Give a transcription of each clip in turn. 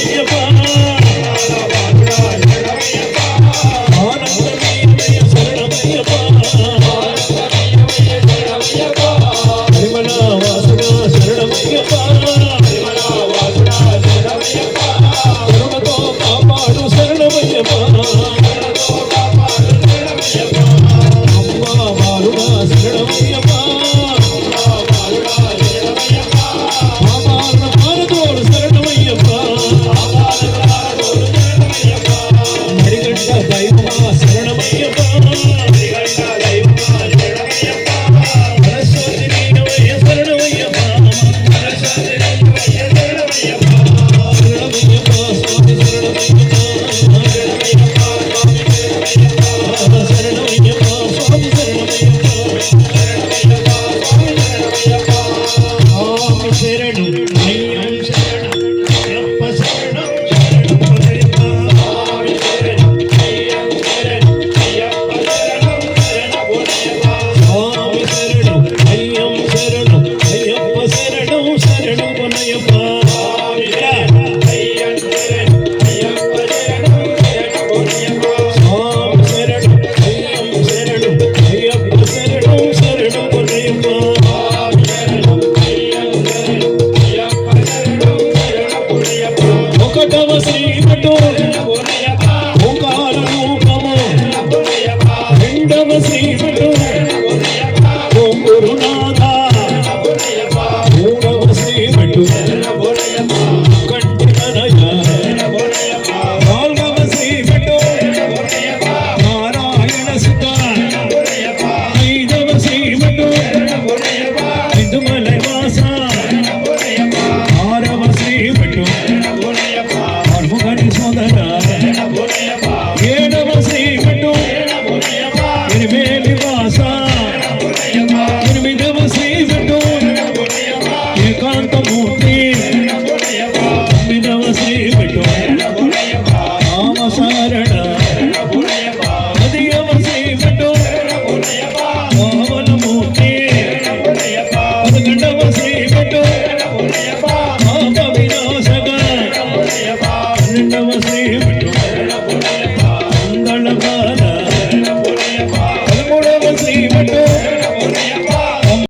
శరణమయ్యప్ప ఒకటవ శ్రీమఠం తొమ్మిదవ శ్రీమఠం రామశరణ పదియవ పదకొండవ పాప వినాశక పన్నెండవ పదమూడవ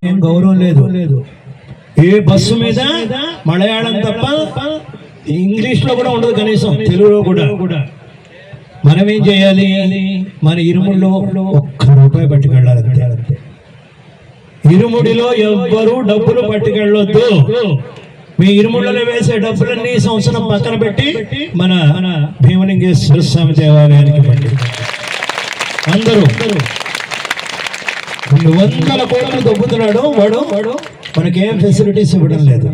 ఏం గౌరవం లేదు లేదు. ఏ బస్సు మీద మలయాళం తప్ప ఇంగ్లీష్లో కూడా ఉండదు కనీసం తెలుగులో కూడా. మనం ఏం చేయాలి? మన ఇరుముడిలో ఒక్క రూపాయి పట్టుకెళ్ళాలి ఇరుముడిలో ఎవ్వరూ డబ్బులు పట్టుకెళ్ళొద్దు. మీ ఇరుముళ్ళలో వేసే డబ్బులన్నీ సంవత్సరం పక్కన పెట్టి మన మన భీమలింగేశ్వర స్వామి దేవాలయానికి పండి అందరూ. రెండు వందల కోట్లు దొబ్బుతున్నాడు వాడు. వాడు మనకేం ఫెసిలిటీస్ ఇవ్వడం లేదు.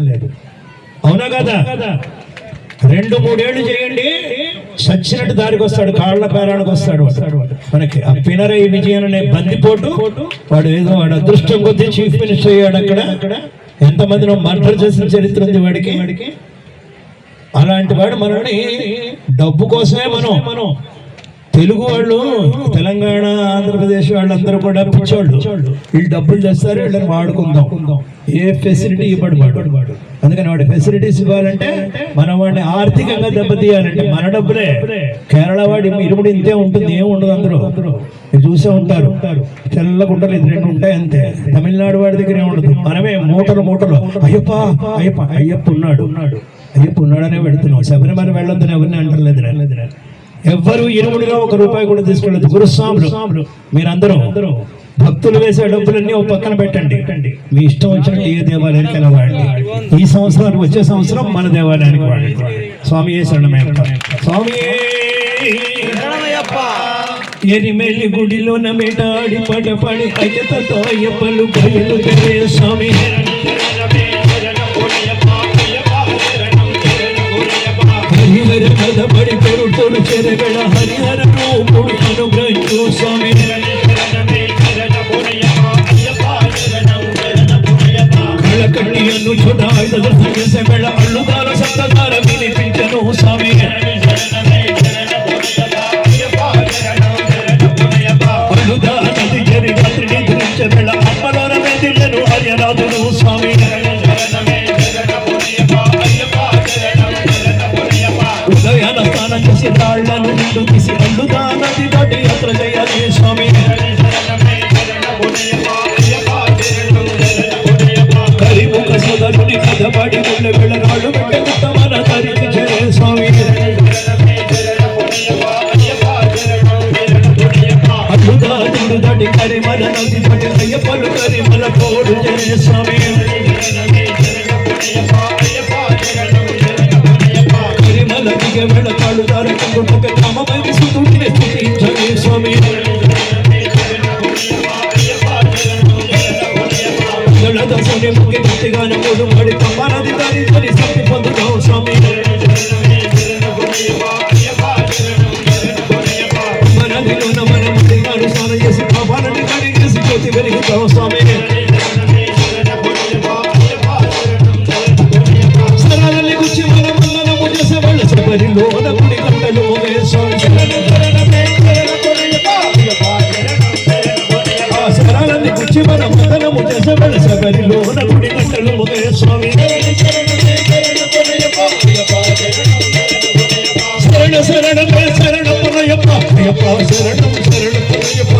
అవునా కదా? రెండు మూడేళ్ళు చేయండి. చచ్చినట్టు దారికి వస్తాడు కాళ్ళ పేరానికి వస్తాడు వాడు. మనకి ఆ పినరై విజయన్ అనే బందిపోటు వాడు ఏదో వాడు అదృష్టం కొద్దీ చీఫ్ మినిస్టర్ అయ్యాడు అక్కడ. ఎంతమందినో మర్డర్ చేసిన చరిత్ర ఉంది వాడికి. వాడికి అలాంటి వాడు మనల్ని డబ్బు కోసమే మనం మనం. తెలుగు వాళ్ళు తెలంగాణ ఆంధ్రప్రదేశ్ వాళ్ళందరూ కూడా పిచ్చోళ్ళు. వీళ్ళు డబ్బులు తెస్తారు వీళ్ళని వాడుకుందాం. ఏ ఫెసిలిటీ ఇవ్వడు వాడు. అందుకని వాడి ఫెసిలిటీస్ ఇవ్వాలంటే మనం వాడిని ఆర్థికంగా దెబ్బతీయాలంటే మన డబ్బులే. కేరళ వాడి ఇరుముడు ఇంతే ఉంటుంది ఏం ఉండదు అందరూ మీరు చూసే ఉంటారు. తెల్ల గుంటలు ఇది రెండు ఉంటాయి అంతే తమిళనాడు వాడి దగ్గర ఉండదు. మనమే మూటలు మూటలు. అయ్యప్ప అయ్యప్ప అయ్యప్ప ఉన్నాడు. ఉన్నాడు అయ్యప్ప ఉన్నాడనే వెళుతున్నావు శబరిమల వెళ్ళొద్దని ఎవరిని అంటలేదు ఎవ్వరు ఇరుముడిగా ఒక రూపాయి కూడా తీసుకెళ్ళదు గురుస్వాములు మీరందరూ భక్తులు వేసే డబ్బులన్నీ ఒక పక్కన పెట్టండి. మీ ఇష్టం వచ్చినట్టు ఏ దేవాలయానికి వాడండి. ఈ సంవత్సరానికి వచ్చే సంవత్సరం మన దేవాలయానికి వాడండి. స్వామి ఏ శరణమయ్యప్ప? స్వామి! ఎరిమెల్లి గుడిలోన మెటాడి పడపడి అయ్యతతో అయ్యప్పలు బయలు స్వామి. హరిహర ಕೊಡು ಕೆರೆಗಳ ಹರಿಹರ ರೂಪು ಅನುಗ್ರಹಿಸು ಸ್ವಾಮಿ ಕಳಕಟ್ಟಿಯನ್ನು ಚುಡಾಯ್ದ ಸದಸ್ಯಗಳ ಅಳ್ಳುದಾರ ಸತ್ತದಾರ ವಿನಿಪಿಂಚನು ಸ್ವಾಮಿ ఉదయాన స్నానం చేసి రాళ్ళను నిండు తీసి అల్లుదా నది దాటి యాత్ర చేయాలి స్వామి. వెళ్ళకాడు దారి కుంగుటక కామమైన సుతుడిని స్థుతించని స్వామి దశని ముఖ్య భక్తిగానే మూడు మడి పంపనది దారి తరి శక్తి పొందుతావు స్వామి మనదిలోన మన ముందుగాను స్నానం చేసి పాపాలని కడిగేసి జ్యోతి వెలుగుతావు స్వామి శరణ శరణం శరణం పునయప్ప అయ్యప్ప శరణం శరణం పునయప్ప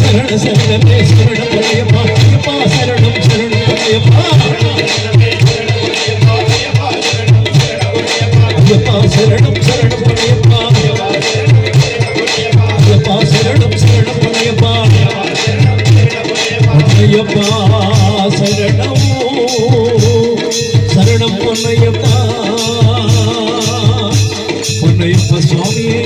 శరణ శరణం శరణం పునయప్ప అయ్యప్ప శరణం శరణం పునయప్ప అయ్యప్ప శరణం శరణం పునయప్ప అయ్యప్ప శరణం శరణం పునయప్ప అయ్యప్ప பொன்னையப்பா பொன்னையப்பா சுவாமியே